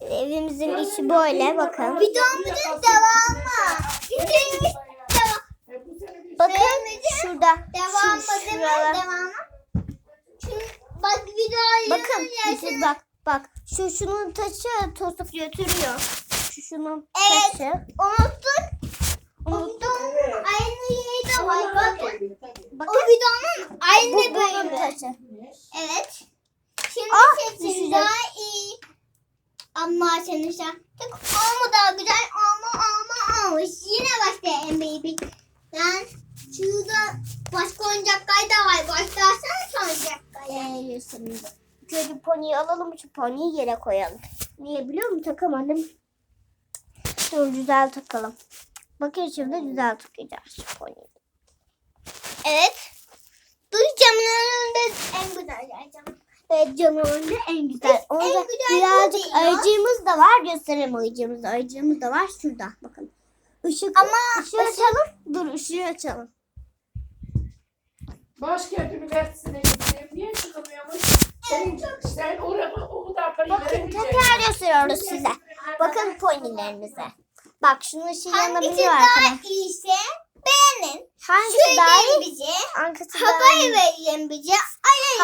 Evimizin içi böyle bakın. Videomuzun devamı. Videomuz devam. Bakın şurada. Devamı şu- şuralar- Devamı. Çünkü bak videoyu Bakın işte bak bak şu şunun taşı tosup götürüyor. Şu şunun Evet. taşı. Unuttuk. Unuttum. Aynı yeri de var. Bakın. O Bakın videonun aynı bu bölümü. taşı. Evet. Şimdi Ah, düşecek. daha. Ama senin şarkı olma daha güzel olma olma olmuş. Yine başlayalım baby. Ben şurada başka oyuncaklar da var. Başlarsana oyuncakları. Ee, şimdi Şöyle poniyi alalım şu poniyi yere koyalım. Niye biliyor musun? Takamadım. Dur güzel takalım. Bakın şimdi güzel takacağız şu poniyi. Evet. Dur camın önünde en güzel yer cam. Önünde en güzel. En güzel birazcık ayıcığımız da var. Göstereyim ayıcığımızı. Ayıcığımız da var şurada. Bakın. Işık, Ama ışığı açalım. Dur ışığı açalım. Başkent Üniversitesi'ne gittim. Niye çıkamıyormuş? Senin, sen oraya o kadar parayı Bakın tekrar gösteriyoruz size. Bakın ponilerimize. Bak şunun ışığı hangisi yanabiliyor daha arkadaşlar. iyiyse beğenin. Hangisi daha Söyleyin iyi? bize. Hangisi daha Haber iyi? verin bize.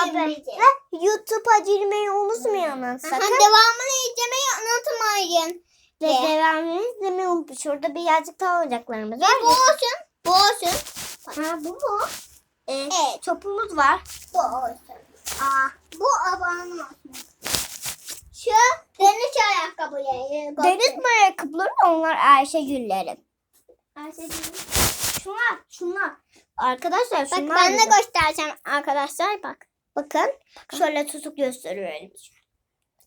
Bize. Ve YouTube'a girmeyi unutmayın Aha, sakın. devamını izlemeyi unutmayın. Ve Ve- devamını izlemeyi unutmayın. Şurada birazcık daha oyuncaklarımız var. bu olsun. Bu olsun. Ha bu mu? Ee, Evet. topumuz var. Bu olsun. Aa, bu abanın olsun. Şu deniz ayakkabıları. Deniz mi ayakkabıları onlar Ayşegüllerin. Ayşegül. Şunlar, şunlar. Arkadaşlar Bak şunlar. ben de bizim. göstereceğim arkadaşlar bak. Bakın. Şöyle tutup gösteriyorum.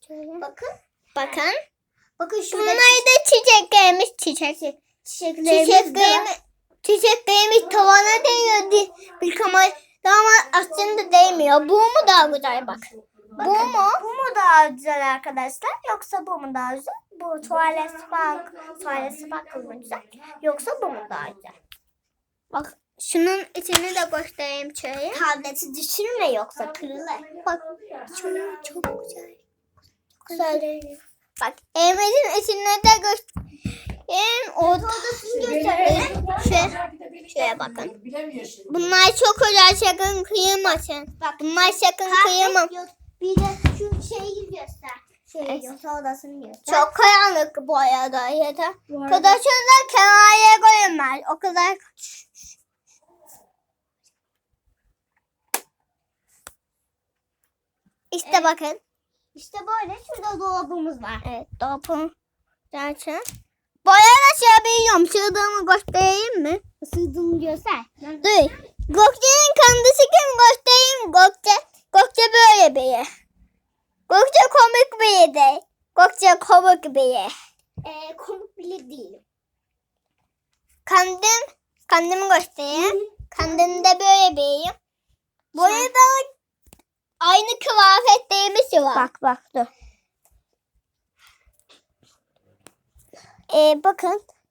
Şöyle. Bakın. Bakın. Bakın şurada Bunlar da çiçeklerimiz çiçek. çiçeklerimiz Çiçeklerimiz, çiçeklerimiz tavana değiyor. di- Bir kamera ama aslında değmiyor. Bu mu daha güzel bak. Bu mu? Bu mu daha güzel arkadaşlar? Yoksa bu mu daha güzel? Bu tuvalet spark, tuvalet sparkle mı güzel? Yoksa bu mu daha güzel? Bak şunun içini de göstereyim şöyle. Tableti düşürme yoksa kırılır. Bak şunun çok güzel. Güzel. Bak evimizin içine de göstereyim. Orada göstereyim. Şöyle. şöyle bakın. Bilemiyor şimdi. Bunlar çok özel sakın kıymasın. Bak bunlar sakın kıyamam. Yok, Bir de şu şeyi göster. Şey, yoksa odasını göster. Çok karanlık bu arada yeter. Arkadaşlar kenarıya koyun O kadar. İşte bakın. İşte böyle şurada dolabımız var. Evet dolabım. Zaten. Bu arada şey biliyorum. Sığdığımı göstereyim mi? Sığdığını göster. Dur. Gökçe'nin kendisi kim göstereyim. Gökçe, Gökçe böyle biri. Gökçe komik biri de. Gökçe komik biri. Ee, komik bile değil. Kendim, kendimi göstereyim. Kendim de böyle biriyim. Bu arada aynı kıyafetlerimiz var. Bak bak dur. Ee, bakın